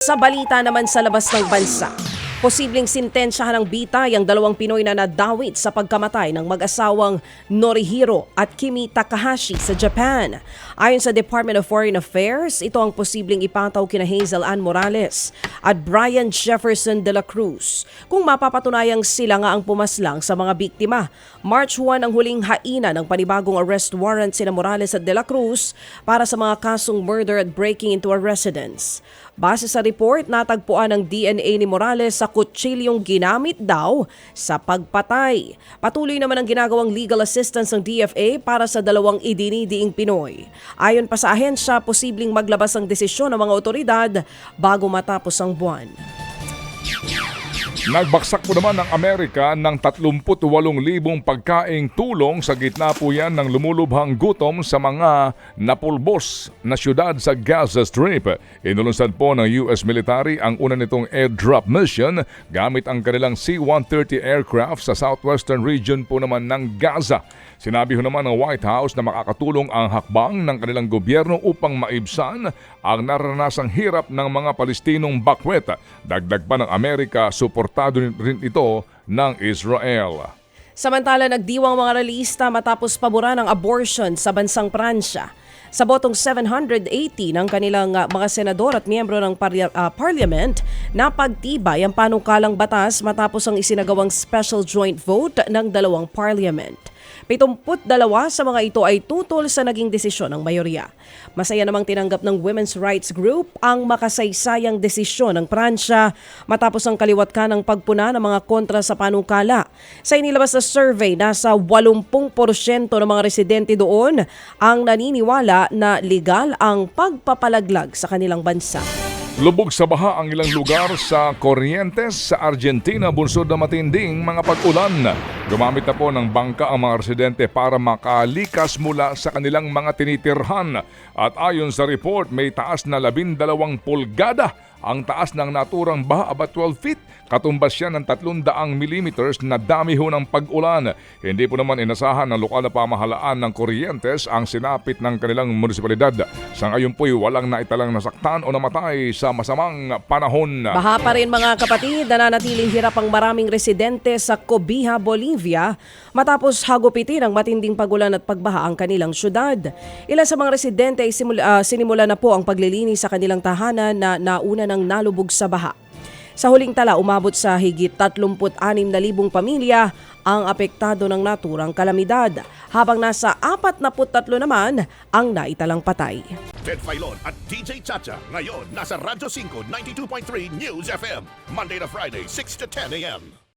Sa balita naman sa labas ng bansa, posibleng sintensyahan ng bitay ang dalawang Pinoy na nadawit sa pagkamatay ng mag-asawang Norihiro at Kimi Takahashi sa Japan. Ayon sa Department of Foreign Affairs, ito ang posibleng ipataw kina Hazel Ann Morales at Brian Jefferson de la Cruz. Kung mapapatunayang sila nga ang pumaslang sa mga biktima, March 1 ang huling haina ng panibagong arrest warrant sina Morales at de la Cruz para sa mga kasong murder at breaking into a residence. Base sa report, natagpuan ng DNA ni Morales sa kutsilyong ginamit daw sa pagpatay. Patuloy naman ang ginagawang legal assistance ng DFA para sa dalawang idinidiing Pinoy. Ayon pa sa ahensya, posibleng maglabas ang desisyon ng mga otoridad bago matapos ang buwan. Nagbaksak po naman ng Amerika ng 38,000 pagkaing tulong sa gitna po yan ng lumulubhang gutom sa mga napulbos na syudad sa Gaza Strip. Inulunsad po ng US military ang una nitong airdrop mission gamit ang kanilang C-130 aircraft sa southwestern region po naman ng Gaza. Sinabi ho naman ng White House na makakatulong ang hakbang ng kanilang gobyerno upang maibsan ang naranasang hirap ng mga Palestinong bakwet. Dagdag pa ng Amerika, suportado rin ito ng Israel. Samantala, nagdiwang mga realista matapos pabura ng abortion sa bansang Pransya. Sa botong 780 ng kanilang uh, mga senador at miyembro ng parli- uh, parliament, napagtibay ang panukalang batas matapos ang isinagawang special joint vote ng dalawang parliament. 72 sa mga ito ay tutol sa naging desisyon ng mayorya. Masaya namang tinanggap ng Women's Rights Group ang makasaysayang desisyon ng Pransya matapos ang kaliwat ka ng pagpuna ng mga kontra sa panukala. Sa inilabas na survey, nasa 80% ng mga residente doon ang naniniwala na legal ang pagpapalaglag sa kanilang bansa. Lubog sa baha ang ilang lugar sa Corrientes sa Argentina bunsod na matinding mga pag-ulan. Gumamit na po ng bangka ang mga residente para makalikas mula sa kanilang mga tinitirhan. At ayon sa report, may taas na 12 pulgada ang taas ng naturang baha about 12 feet. Katumbas siya ng 300 millimeters na dami ho ng pag-ulan. Hindi po naman inasahan ng lokal na pamahalaan ng Corrientes ang sinapit ng kanilang munisipalidad. Sa ngayon po'y walang naitalang nasaktan o namatay sa masamang panahon. Baha pa rin mga kapatid, nananatiling hirap ang maraming residente sa Cobija, Bolivia matapos hagupitin ang matinding pagulan at pagbaha ang kanilang syudad. Ilan sa mga residente ay simula, ah, sinimula na po ang paglilinis sa kanilang tahanan na nauna ng nalubog sa baha. Sa huling tala, umabot sa higit 36,000 pamilya ang apektado ng naturang kalamidad, habang nasa 43 naman ang naitalang patay. Ted Filon at DJ Chacha. Ngayon, nasa Radyo 5, 92.3 News FM. Monday to Friday, 6 to 10 a.m.